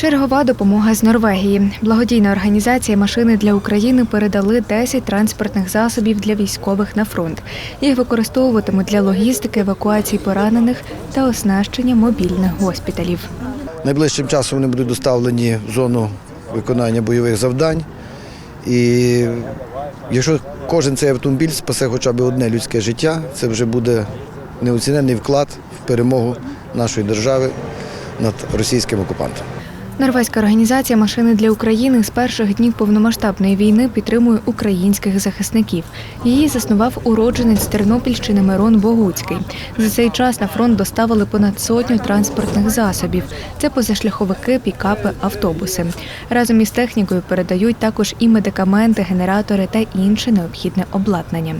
Чергова допомога з Норвегії. Благодійна організація Машини для України передали 10 транспортних засобів для військових на фронт. Їх використовуватимуть для логістики, евакуації поранених та оснащення мобільних госпіталів. Найближчим часом вони будуть доставлені в зону виконання бойових завдань. І якщо кожен цей автомобіль спасе хоча б одне людське життя, це вже буде неоціненний вклад в перемогу нашої держави над російським окупантом. Норвезька організація Машини для України з перших днів повномасштабної війни підтримує українських захисників. Її заснував уродженець Тернопільщини Мирон Богуцький. За цей час на фронт доставили понад сотню транспортних засобів. Це позашляховики, пікапи, автобуси. Разом із технікою передають також і медикаменти, генератори та інше необхідне обладнання.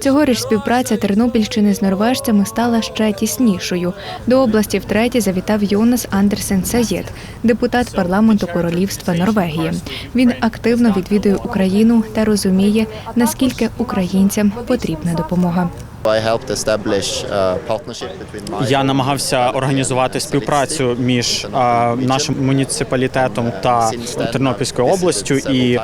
Цьогоріч співпраця Тернопільщини з норвежцями стала ще тіснішою. До області втретє завітав Йонас Андерсен Саєт, депутат парламенту Королівства Норвегії. Він активно відвідує Україну та розуміє, наскільки українцям потрібна допомога. I helped establish a partnership between my Я намагався організувати співпрацю між нашим муніципалітетом та Тернопільською областю і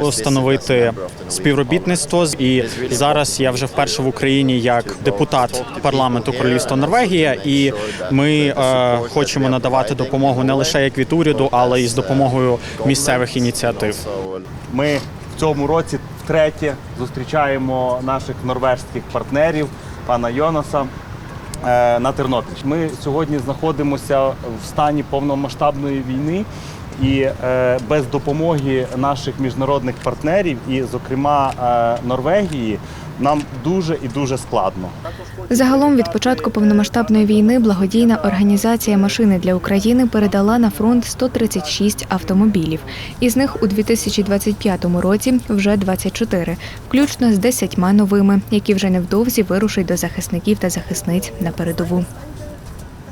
установити співробітництво. І зараз я вже вперше в Україні як депутат парламенту Королівства Норвегія, і ми е, хочемо надавати допомогу не лише як від уряду, але й з допомогою місцевих ініціатив. Ми цьому році втретє зустрічаємо наших норвежських партнерів, пана Йонаса. е, На Тернопіль. Ми сьогодні знаходимося в стані повномасштабної війни, і е, без допомоги наших міжнародних партнерів, і, зокрема, е, Норвегії, нам дуже і дуже складно. Загалом від початку повномасштабної війни благодійна організація Машини для України передала на фронт 136 автомобілів. Із них у 2025 році вже 24, включно з 10 новими, які вже невдовзі вирушать до захисників та захисниць на передову.